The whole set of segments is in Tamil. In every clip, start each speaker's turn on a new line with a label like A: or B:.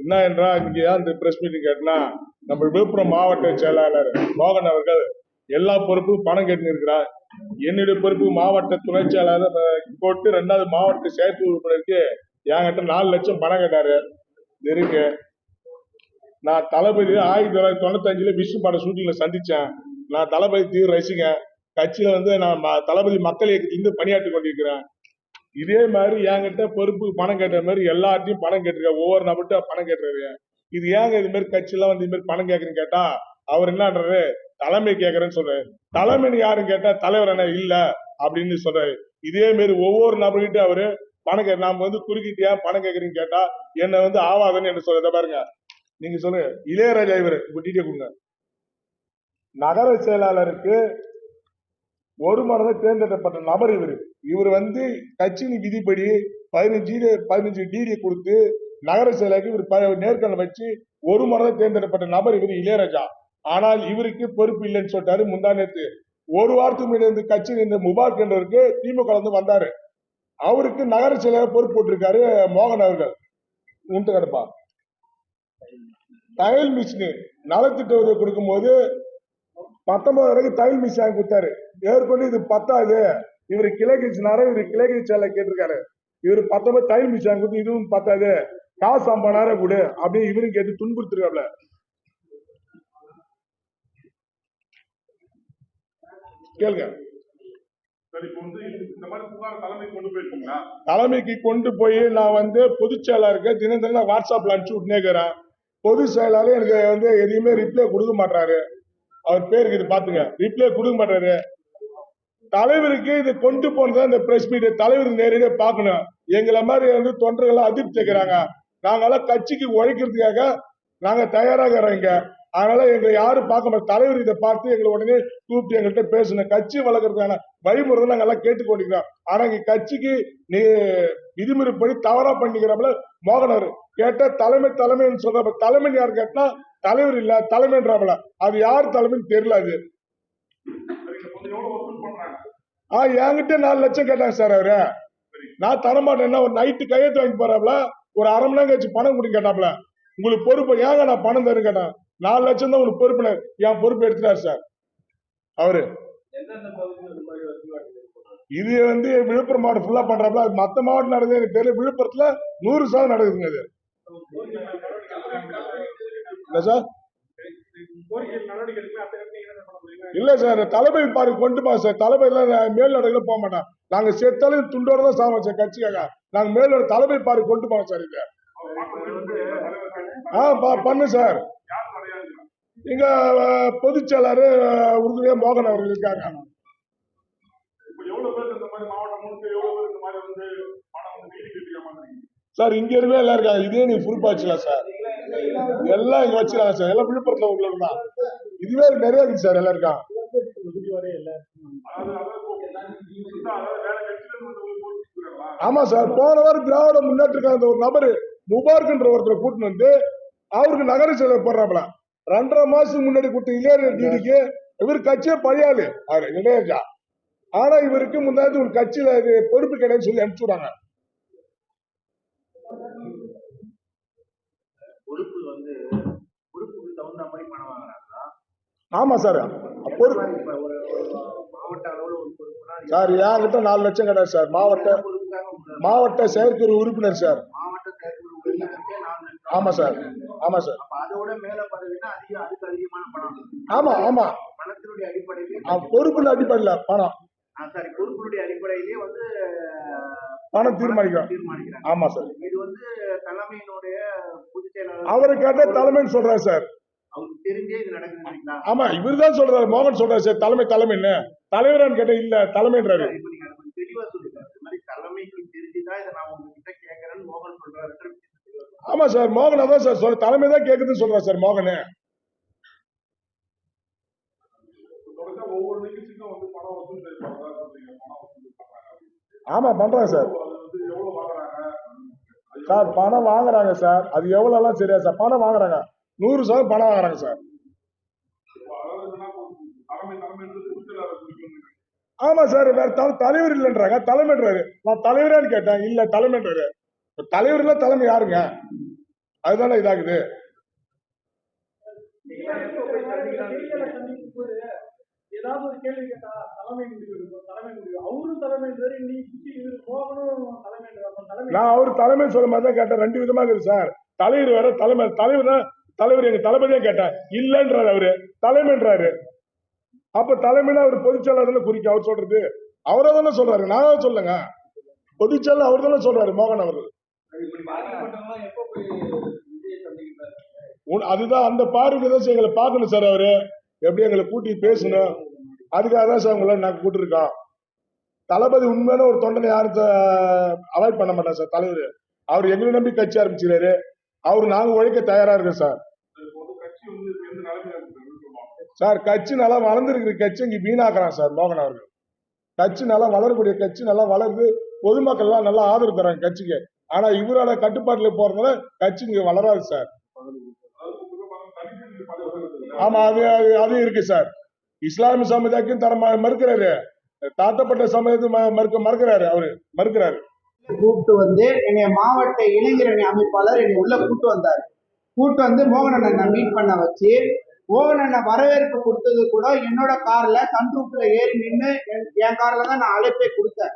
A: என்ன என்றால் இங்கே ஏன் இந்த பிரஸ் மீட்டிங் கேட்டனா நம்ம விழுப்புரம் மாவட்ட செயலாளர் மோகன் அவர்கள். எல்லா பொறுப்பும் பணம் கேட்டு இருக்கிறார் என்னுடைய பொறுப்பு மாவட்ட துணை செயலாளர் போட்டு ரெண்டாவது மாவட்ட செயற்கை உறுப்பினருக்கு என்கிட்ட நாலு லட்சம் பணம் கேட்டாரு. இருக்கு. நான் தளபதி ஆயிரத்தி தொள்ளாயிரத்தி தொண்ணூத்தஞ்சுல விஷ்ணு பட ஷூட்டிங்ல சந்திச்சேன். நான் தளபதி தீவிர ரசிகன். கட்சியில வந்து நான் ம- தளபதி மக்கள் இயக்கத்திலிருந்து பணியாற்றி கொண்டிருக்கிறேன். இதே மாதிரி என்கிட்ட பொறுப்பு பணம் கேட்ட மாதிரி எல்லாத்தையும் பணம் கேட்டிருக்கேன் ஒவ்வொரு நபர்கிட்ட பணம் கேட்டுறாரு இது ஏங்க இது மாதிரி கட்சியெல்லாம் வந்து இது மாதிரி பணம் கேட்கறேன்னு கேட்டா அவர் என்னன்றாரு? தலைமை கேட்கறேன்னு சொல்றாரு. தலைமைன்னு யாரும் கேட்டா தலைவர் என்ன இல்ல அப்படின்னு சொல்றாரு. இதே மாதிரி ஒவ்வொரு நபர்கிட்ட அவரு பணம் கே நாம வந்து குறுக்கிட்டியா ஏன் பணம் கேட்கறீங்க கேட்டா என்ன வந்து ஆவாதுன்னு என்ன சொல்றத பாருங்க. நீங்க சொல்லுங்க. இளையராஜா இவரு டீட்டே கொடுங்க. நகர செயலாளருக்கு ஒரு மனதை தேர்ந்தெடுக்கப்பட்ட நபர் இவர். இவர் வந்து கட்சியின் விதிப்படி பதினஞ்சு பதினஞ்சு டிடி கொடுத்து நகர செயலாளருக்கு இவர் ப- நேர்காணல் வச்சு ஒரு மனதை தேர்ந்தெடுக்கப்பட்ட நபர் இவர் இளையராஜா. ஆனால் இவருக்கு பொறுப்பு இல்லைன்னு சொல்லிட்டாரு முந்தா நேற்று ஒரு வாரத்துக்கு முன்னாடி இந்த கட்சியில் இந்த முபார்க் என்றவருக்கு திமுக வந்து வந்தாரு. அவருக்கு நகர செயலாளர் பொறுப்பு போட்டிருக்காரு மோகன் அவர்கள். உண்டு கிடப்பா. தையல் மிஷினு நலத்திட்ட உதவி கொடுக்கும்போது பத்தொன்பது வரைக்கும் தையல் மிஷின் வாங்கி கொடுத்தாரு. ஏற்கனவே இது பத்தாது. இவர் கிளைகிச்சினாரு இவர் கிளைகிச்சி சேலை கேட்டிருக்காரு. இவர் பத்தொன்பது தையல் மிஷின் வாங்கி கொடுத்து இதுவும் பத்தாது. காசு ஐம்பதாயிரம் கொடு அப்படின்னு இவரும் கேட்டு துன்புறுத்திருக்காப்ல. கேளுங்க. தலைமைக்கு கொண்டு போய் நான் வந்து பொதுச் செயலாளருக்கு தினம் தினம் வாட்ஸ்அப்ல அனுப்பிச்சு விட்டுனேக்கிறேன் பொதுச் செயலாளர் எனக்கு வந்து எதையுமே ரிப்ளை கொடுக்க மாட்டாரு அவர் பேருக்கு இது பாத்துங்க. ரிப்ளை கொடுக்க மாட்டாரு. தலைவருக்கு இது கொண்டு போனதான் இந்த பிரஸ் மீட் தலைவர் நேரடியாக பார்க்கணும். எங்களை மாதிரி வந்து தொண்டர்கள் அதிர்ச்சி இருக்கிறாங்க நாங்களாம் கட்சிக்கு உழைக்கிறதுக்காக நாங்க தயாராக இங்க. அதனால எங்களை யாரும் பார்க்க மாட்டோம் தலைவர் இதை பார்த்து எங்களை உடனே கூப்பிட்டு எங்கள்கிட்ட பேசணும். கட்சி வளர்க்கறதுக்கான வழிமுறை நாங்க எல்லாம் கேட்டுக்கொண்டிருக்கிறோம் ஆனா இங்க கட்சிக்கு நீ விதிமுறைப்படி தவறா பண்ணிக்கிறப்பல மோகனர் கேட்டா தலைமை தலைமைன்னு சொல்ற தலைமை யார் கேட்டா தலைவர் இல்ல தலைமைன்றாப்புல. அது யார் தலைமைன்னு தெரியல அது.
B: ஆஹ்
A: ஆ என்கிட்ட நாலு லட்சம் கேட்டாங்க சார் அவரு. நான் தரமாட்டேன்னா ஒரு நைட்டு கையெழுத்து வாங்கி போறாப்ல ஒரு அரை மணி நேரம் கழிச்சு பணம் கொடுங்க கேட்டாப்ல உங்களுக்கு பொறுப்பு ஏங்க நான் பணம் தரும் கேட்டேன். நாலு லட்சம் தான் உங்களுக்கு பொறுப்பு என் பொறுப்பு எடுத்துட்டாரு சார். அவரு. இது வந்து விழுப்புரம் மாவட்டம் ஃபுல்லா பண்றாப்ல அது மத்த மாவட்டம் நடக்குது எனக்கு தெரியல. விழுப்புரத்துல நூறு சதவீதம் நடக்குதுங்க அது இல்ல சார்?
B: இல்லை
A: இல்ல சார் தலைமை பாரு கொண்டு பா சார். தளபதி எல்லாம் மேல் நடக்கல போக மாட்டோம் நாங்க செத்தாலும் துண்டோட தான் சாவோம் சார் கட்சிக்காக. நாங்க மேல் தலைமை பாரு கொண்டு போவோம் சார் இங்க ஆ பா- பண்ணு சார். இங்க பொதுச் செயலாளர் உறுதுணையா மோகன் அவர்கள் இருக்காங்க. சார் இங்க இருக்கவே எல்லாம் இருக்காங்க. இதே நீ ப்ரூஃப் வச்சுக்கலாம் சார். எல்லாம் இங்க வச்சுக்கலாம் சார். எல்லாம் விழுப்புரத்துல உள்ள தான். இதுவே நிறைய இருக்கு சார் எல்லாம் இருக்காங்க ஆமா சார் போன வாரம் திராவிட முன்னேற்ற அந்த ஒரு நபர் முபார்க்ன்ற ஒருத்தரை கூட்டின்னு வந்து அவருக்கு நகர செலவு போடுறாப்ல ரெண்டரை மாசத்துக்கு முன்னாடி கொடுத்த இளையராஜா டிடிக்கு இவர் கட்சியே பழையாளு. அவரு இளையராஜா. ஆனா இவருக்கு முன்னாடி ஒரு கட்சியில பொறுப்பு கிடையாது சொல்லி அனுப்பிச்சுடுறாங்க
C: ஒரு பொறுப்புனா அது
A: சார் என்கிட்ட நாலு லட்சம் கிடையாது சார். மாவட்ட மாவட்ட செயற்குழு உறுப்பினர் சார். ஆமா சார். ஆமா சார். ஆமா ஆமா. பொறுப்புல அடிப்படையில பணம்.
C: சாரி பொறுப்பினுடைய அடிப்படையிலேயே வந்து
A: பணம் தீர்மானிக்கிறோம். ஆமா சார்.
C: இது வந்து தலைமையினுடைய பொதுச் செயலாளர்
A: அவரு கேட்ட தலைமைன்னு சொல்றாரு சார். ஆமா இவர் தான் சொல்றாரு மோகன் சொல்றாரு சார் தலைமை தலைமைன்னு தலைவரான்னு கேட்ட இல்ல தலைமைன்றாரு. ஆமா சார் மோகன் அதான் சார் சொல்ற தலைமை தான் கேக்குதுன்னு சொல்றாரு சார் மோகன். ஆமா பண்றாங்க சார். சார் பணம் வாங்குறாங்க சார். அது எவ்வளவு எல்லாம் சரியா சார்? பணம் வாங்குறாங்க. நூறு சதவீதம் பணம் வாங்குறாங்க சார். ஆமா சார் வேற தலைவர் இல்லைன்றாங்க. தலைமைன்றாரு. நான் தலைவரான்னு கேட்டேன். இல்ல தலைமைன்றாரு. தலைவர் இல்ல தலைமை யாருங்க? அதுதானே இதாகுது.
D: ஏதாவது ஒரு கேள்வி கேட்டா தலைமை முடிவு தலைமை முடிவு அவரும் தலைமைன்றாரு இன்னைக்கு போகணும் தலைமை
A: நான் அவர் தலைமை சொல்ல மாதிரி தான் கேட்டேன். ரெண்டு விதமா இருக்குது சார். தலைவர் வேற தலைமை தலைவர் தலைவர் எங்க தளபதியா கேட்டேன் இல்லைன்றார் அவரு. தலைமைன்றாரு. அப்ப தலைமைனா அவர் பொதுச்செயலாளர் குறிக்க அவர் சொல்றது? அவரை தானே சொல்றாரு. நான் சொல்லுங்க. பொதுச்செயலர் அவர் தானே சொல்றாரு மோகன் அவர்கள் உன்- அதுதான் அந்த பார்வைக்கு தான் சார். எங்களை பார்க்கணும் சார் அவரு. எப்படி எங்களை கூட்டி பேசணும்? அதுக்காக தான் சார் உங்களை நாங்கள் கூட்டிருக்கோம். தளபதி உண்மையான ஒரு தொண்டனை யாரும் அவாய்ட் பண்ண மாட்டார் சார் தலைவர். அவர் எங்களை நம்பி கட்சி ஆரம்பிச்சுக்கிறாரு அவர் நாங்க உழைக்க தயாரா இருக்கோம் சார். சார் கட்சி நல்லா வளர்ந்துருக்கிற கட்சி இங்க வீணாக்குறான் சார் மோகன் அவர்கள். கட்சி நல்லா வளரக்கூடிய கட்சி நல்லா வளருது பொதுமக்கள் எல்லாம் நல்லா ஆதரவு தராங்க கட்சிக்கு. ஆனா இவரோட கட்டுப்பாட்டுல போறதுனால கட்சி இங்க வளராது சார். ஆமா அது அது அது இருக்கு சார். இஸ்லாமிய சமுதாயத்தையும் தர மறுக்கிறாரு. தாத்தப்பட்ட சமயத்தை மறுக்க மறுக்கிறாரு அவரு மறுக்கிறாரு.
E: கூப்பிட்டு வந்து என்னை மாவட்ட இளைஞரணி அமைப்பாளர் என்னை உள்ள கூட்டு வந்தார். கூட்டு வந்து மோகன் அண்ணனை மீட் பண்ண வச்சு மோகன் அண்ணன் வரவேற்பு கொடுத்தது கூட என்னோட கார்ல சன்ரூப்ல ஏறி நின்று என் கார்ல தான் நான் அழைப்பே கொடுத்தேன்.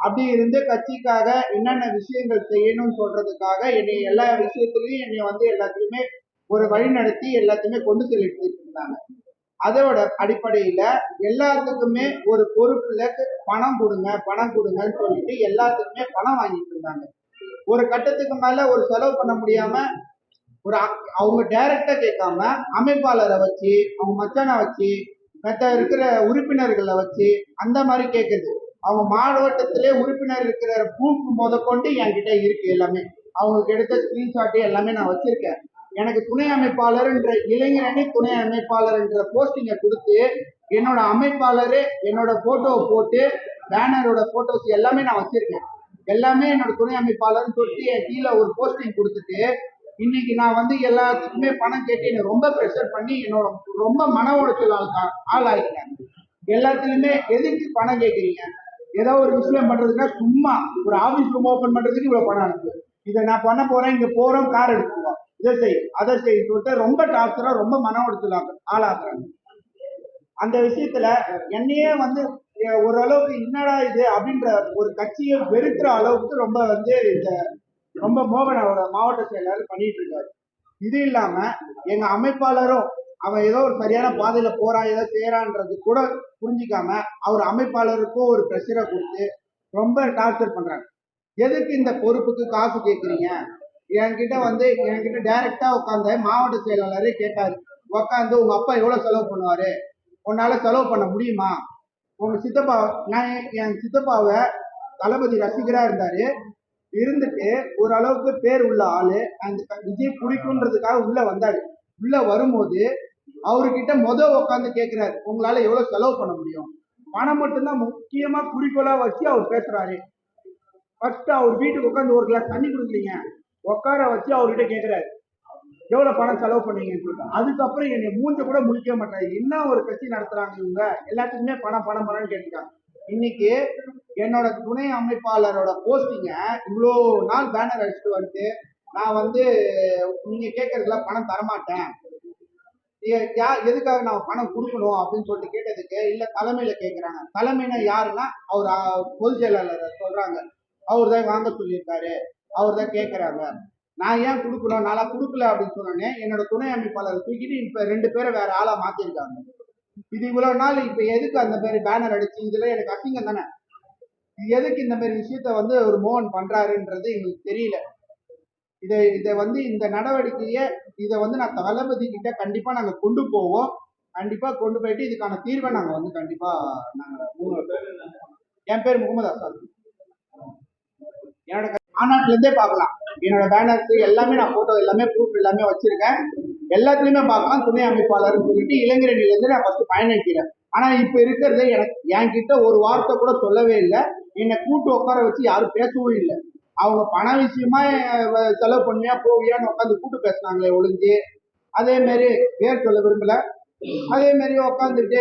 E: அப்படி இருந்து கட்சிக்காக என்னென்ன விஷயங்கள் செய்யணும்னு சொல்றதுக்காக என்னை எல்லா விஷயத்திலையும் என்னை வந்து எல்லாத்தையுமே ஒரு வழி நடத்தி எல்லாத்தையுமே கொண்டு செல்லிட்டு இருந்தாங்க அதோட அடிப்படையில எல்லாத்துக்குமே ஒரு பொறுப்புல பணம் கொடுங்க பணம் கொடுங்கன்னு சொல்லிட்டு எல்லாத்துக்குமே பணம் வாங்கிட்டு இருந்தாங்க. ஒரு கட்டத்துக்கு மேல ஒரு செலவு பண்ண முடியாம ஒரு அ- அவங்க டைரக்டா கேட்காம அமைப்பாளரை வச்சு அவங்க மச்சானை வச்சு மற்ற இருக்கிற உறுப்பினர்களை வச்சு அந்த மாதிரி கேட்குது. அவங்க மாவட்டத்திலே உறுப்பினர் இருக்கிற ப்ரூஃப் முதற்கொண்டு என்கிட்ட இருக்கு எல்லாமே. அவங்களுக்கு எடுத்த ஸ்கிரீன்ஷாட்டு எல்லாமே நான் வச்சிருக்கேன். எனக்கு துணை அமைப்பாளர்ன்ற இளைஞரணி துணை அமைப்பாளர்ன்ற போஸ்டிங்கை கொடுத்து என்னோட அமைப்பாளரே என்னோட போட்டோவை போட்டு பேனரோட போட்டோஸ் எல்லாமே நான் வச்சிருக்கேன். எல்லாமே என்னோட துணை அமைப்பாளர்னு சொல்லிட்டு என் கீழே ஒரு போஸ்டிங் கொடுத்துட்டு இன்னைக்கு நான் வந்து எல்லாத்துக்குமே பணம் கேட்டு என்னை ரொம்ப ப்ரெஷர் பண்ணி என்னோட ரொம்ப மன உளைச்சல் ஆள் ஆளாகிட்டேன் எல்லாத்துலயுமே எதுக்கு பணம் கேட்குறீங்க. ஏதோ ஒரு விஷயம் பண்றதுன்னா சும்மா ஒரு ஆஃபீஸ் ரூம் ஓபன் பண்றதுக்கு இவ்வளவு பணம் அனுப்பு இதை நான் பண்ண போறேன் இங்க போறோம் கார் எடுத்துருவோம் இதை செய் அதை செய் சொல்லிட்டு ரொம்ப டார்ச்சரா ரொம்ப மன உளைச்சல் ஆளாக்குறாங்க. அந்த விஷயத்துல என்னையே வந்து ஓரளவுக்கு என்னடா இது அப்படின்ற ஒரு கட்சியை வெறுக்கிற அளவுக்கு ரொம்ப வந்து இந்த ரொம்ப மோகன் அவரோட மாவட்ட செயலாளர் பண்ணிட்டு இருக்காரு. இது இல்லாம எங்க அமைப்பாளரும் அவன் ஏதோ ஒரு சரியான பாதையில போறான் ஏதோ செய்யறான்றது கூட புரிஞ்சிக்காம அவர் அமைப்பாளருக்கும் ஒரு பிரஷரை கொடுத்து ரொம்ப டார்ச்சர் பண்றாங்க. எதுக்கு இந்த பொறுப்புக்கு காசு கேட்குறீங்க என்கிட்ட வந்து என்கிட்ட டைரக்டா உட்காந்து மாவட்ட செயலாளரே கேட்டாரு. உட்காந்து உங்க அப்பா எவ்வளவு செலவு பண்ணுவாரு? உன்னால செலவு பண்ண முடியுமா? உங்க சித்தப்பா நான் என்- என் சித்தப்பாவை தளபதி ரசிகரா இருந்தாரு. இருந்துட்டு ஓரளவுக்கு பேர் உள்ள ஆளு அந்த விஜய் பிடிக்குன்றதுக்காக உள்ள வந்தாரு. உள்ள வரும்போது அவர்கிட்ட முத உட்காந்து கேட்கிறாரு உங்களால எவ்வளவு செலவு பண்ண முடியும்? பணம் மட்டும்தான் முக்கியமா குறிக்கோளா வச்சு அவர் பேசுறாரு. ஃபர்ஸ்ட் அவர் வீட்டுக்கு உட்காந்து ஒரு கிளாஸ் தண்ணி கொடுக்குறீங்க உட்கார வச்சு அவர்கிட்ட கேட்கிறாரு எவ்வளவு பணம் செலவு பண்ணீங்கன்னு சொல்லிட்டு. அதுக்கப்புறம் என்னை மூஞ்ச கூட முடிக்க மாட்டாரு. என்ன ஒரு கட்சி நடத்துறாங்க இவங்க? எல்லாத்துக்குமே பணம் பணம் பணம்னு கேட்டுட்டாங்க. இன்னைக்கு என்னோட துணை அமைப்பாளரோட போஸ்டிங்க இவ்வளோ நாள் பேனர் அடிச்சுட்டு வந்துட்டு நான் வந்து நீங்க கேட்கறதுல பணம் தரமாட்டேன். எதுக்காக நான் பணம் கொடுக்கணும் அப்படின்னு சொல்லிட்டு கேட்டதுக்கு இல்ல தலைமையில கேக்குறாங்க. தலைமைனா யாருன்னா அவர் பொதுச் செயலாளர் சொல்றாங்க. அவர் தான் வாங்க சொல்லியிருக்காரு. அவர் தான் கேட்கிறாங்க நான் ஏன் கொடுக்கணும்? நல்லா கொடுக்கல அப்படின்னு சொன்னோன்னே என்னோட துணை அமைப்பாளர் தூக்கிட்டு இப்ப ரெண்டு பேரை வேற ஆளா மாத்திருக்காங்க. இது இவ்வளவு நாள் இப்ப எதுக்கு அந்த மாதிரி பேனர் அடிச்சு இதுல எனக்கு அசிங்கம் தானே? எதுக்கு இந்த மாதிரி விஷயத்த வந்து ஒரு மோகன் பண்றாருன்றது எங்களுக்கு தெரியல. இதை இதை வந்து இந்த நடவடிக்கையை இதை வந்து நான் தளபதி கிட்ட கண்டிப்பா நாங்க கொண்டு போவோம். கண்டிப்பா கொண்டு போயிட்டு இதுக்கான தீர்வை நாங்க வந்து கண்டிப்பா நாங்க என் பேர் முகமது அசாத் என்னோட மாநாட்டுல இருந்தே பார்க்கலாம். என்னோட பேனர்ஸ் எல்லாமே நான் போட்டோ எல்லாமே ப்ரூஃப் எல்லாமே வச்சிருக்கேன். எல்லாத்துலயுமே பார்க்கலாம். துணை அமைப்பாளர்னு சொல்லிட்டு இளைஞரணில இருந்து நான் ஃபர்ஸ்ட் பயணிக்கிறேன் ஆனா இப்ப இருக்கிறது எனக்கு என்கிட்ட ஒரு வார்த்தை கூட சொல்லவே இல்லை. என்னை கூட்டு உட்கார வச்சு யாரும் பேசவும் இல்லை. அவங்க பண விஷயமா செலவு பண்ணியா போவியான்னு உட்காந்து கூட்டு பேசுனாங்களே ஒளிஞ்சு அதே மாதிரி பேர் சொல்ல விரும்பல. அதே மாதிரி உட்காந்துட்டு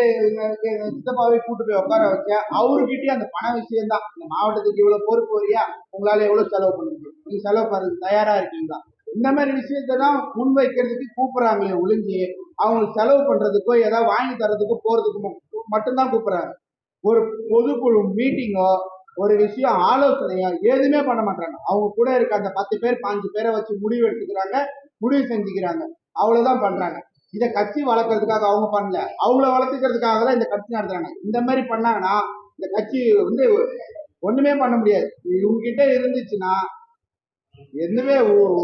E: சித்தப்பாவை கூட்டு போய் உட்கார வச்ச அவருக்கிட்டே அந்த பண விஷயம் தான் இந்த மாவட்டத்துக்கு இவ்வளவு பொறுப்பு வரியா? உங்களால எவ்வளவு செலவு பண்ண முடியும்? நீங்க செலவு பண்ணுறது தயாரா இருக்கீங்களா? இந்த மாதிரி விஷயத்தை தான் முன்வைக்கிறதுக்கு கூப்பிடுறாங்களே ஒழிஞ்சு அவங்களுக்கு செலவு பண்றதுக்கோ ஏதாவது வாங்கி தரதுக்கோ போறதுக்கு மட்டும்தான் கூப்பிடுறாங்க. ஒரு பொதுக்குழு மீட்டிங்கோ ஒரு விஷயம் ஆலோசனையோ எதுவுமே பண்ண மாட்டாங்க அவங்க கூட இருக்க அந்த பத்து பேர் பாஞ்சு பேரை வச்சு முடிவு எடுத்துக்கிறாங்க முடிவு செஞ்சுக்கிறாங்க. அவ்வளவுதான் பண்றாங்க. இதை கட்சி வளர்க்கறதுக்காக அவங்க பண்ணல. அவங்கள வளர்த்துக்கிறதுக்காக தான் இந்த கட்சி நடத்துறாங்க. இந்த மாதிரி பண்ணாங்கன்னா இந்த கட்சி வந்து ஒண்ணுமே பண்ண முடியாது. இவங்க கிட்ட இருந்துச்சுன்னா எதுவுமே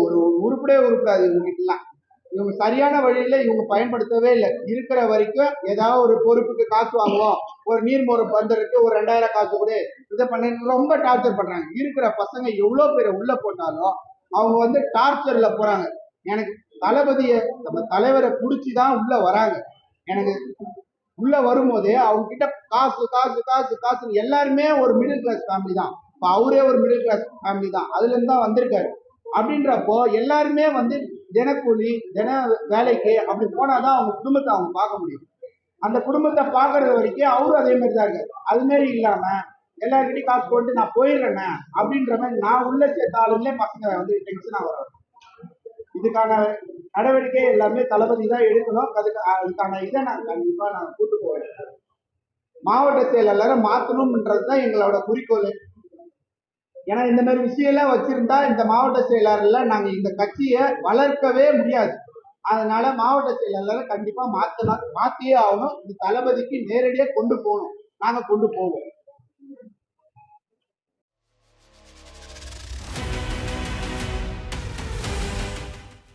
E: ஒரு உருப்படவே உருப்படாது இவங்ககிட்டலாம் இவங்க சரியான வழியில இவங்க பயன்படுத்தவே இல்லை. இருக்கிற வரைக்கும் ஏதாவது ஒரு பொறுப்புக்கு காசு வாங்குவோம். ஒரு நீர்மோர் பந்தருக்கு ஒரு ரெண்டாயிரம் காசு கொடு. இதை பண்ண ரொம்ப டார்ச்சர் பண்றாங்க. இருக்கிற பசங்க எவ்வளவு பேரை உள்ள போட்டாலும் அவங்க வந்து டார்ச்சர்ல போறாங்க. எனக்கு தளபதியை நம்ம தலைவரை பிடிச்சி தான் உள்ள வராங்க. எனக்கு உள்ள வரும்போதே அவங்க கிட்ட காசு காசு காசு காசு எல்லாருமே ஒரு மிடில் கிளாஸ் ஃபேமிலி தான். அவரே ஒரு மிடில் கிளாஸ் ஃபேமிலி தான். அதுலேருந்து தான் வந்திருக்காரு. அப்படின்றப்போ எல்லாருமே வந்து தினக்கூலி தின வேலைக்கு அப்படி போனாதான் அவங்க குடும்பத்தை அவங்க பார்க்க முடியும். அந்த குடும்பத்தை பார்க்கறது வரைக்கும் அவரும் அதே மாதிரி தான் இருக்காரு. அது மாதிரி இல்லாம எல்லாருக்கிட்டையும் காசு போட்டு நான் போயிடுறேனே அப்படின்ற மாதிரி நான் உள்ள சேர்த்தாலுமே பசங்க வந்து டென்ஷனாக வரும். இதுக்கான நடவடிக்கை எல்லாமே தளபதி தான் எடுக்கணும். அதுக்கு அதுக்கான இதை நான் கண்டிப்பாக நான் கூட்டு போவேன். மாவட்ட செயலாளரை மாற்றணும்ன்றது தான் எங்களோட குறிக்கோள். ஏன்னா இந்த மாதிரி விஷயம்லாம் வச்சிருந்தா இந்த மாவட்ட செயலாளரில் நாங்கள் இந்த கட்சியை வளர்க்கவே முடியாது. அதனால மாவட்ட செயலாளரை கண்டிப்பாக மாற்றலாம் மாற்றியே ஆகணும். இந்த தளபதிக்கு நேரடியாக கொண்டு போகணும். நாங்கள் கொண்டு போவோம்.